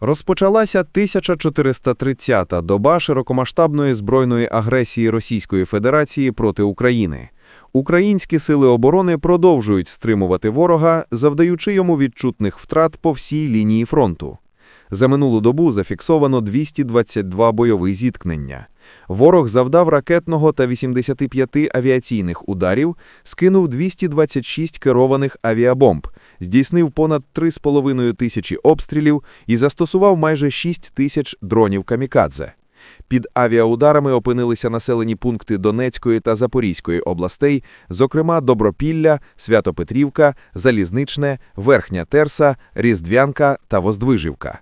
Розпочалася 1430-та доба широкомасштабної збройної агресії Російської Федерації проти України. Українські сили оборони продовжують стримувати ворога, завдаючи йому відчутних втрат по всій лінії фронту. За минулу добу зафіксовано 222 бойові зіткнення. Ворог завдав ракетного та 85 авіаційних ударів, скинув 226 керованих авіабомб, здійснив понад 3,5 тисячі обстрілів і застосував майже 6 тисяч дронів камікадзе. Під авіаударами опинилися населені пункти Донецької та Запорізької областей, зокрема Добропілля, Святопетрівка, Залізничне, Верхня Терса, Різдвянка та Воздвижівка.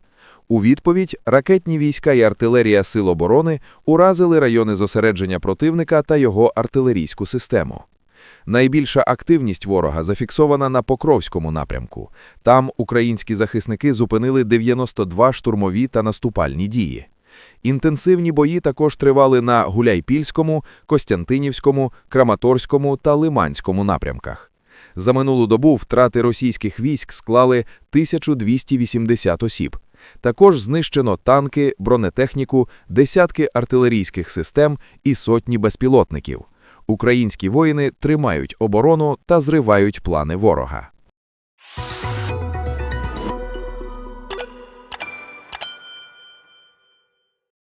У відповідь ракетні війська і артилерія Сил оборони уразили райони зосередження противника та його артилерійську систему. Найбільша активність ворога зафіксована на Покровському напрямку. Там українські захисники зупинили 92 штурмові та наступальні дії. Інтенсивні бої також тривали на Гуляйпільському, Костянтинівському, Краматорському та Лиманському напрямках. За минулу добу втрати російських військ склали 1280 осіб. Також знищено танки, бронетехніку, десятки артилерійських систем і сотні безпілотників. Українські воїни тримають оборону та зривають плани ворога.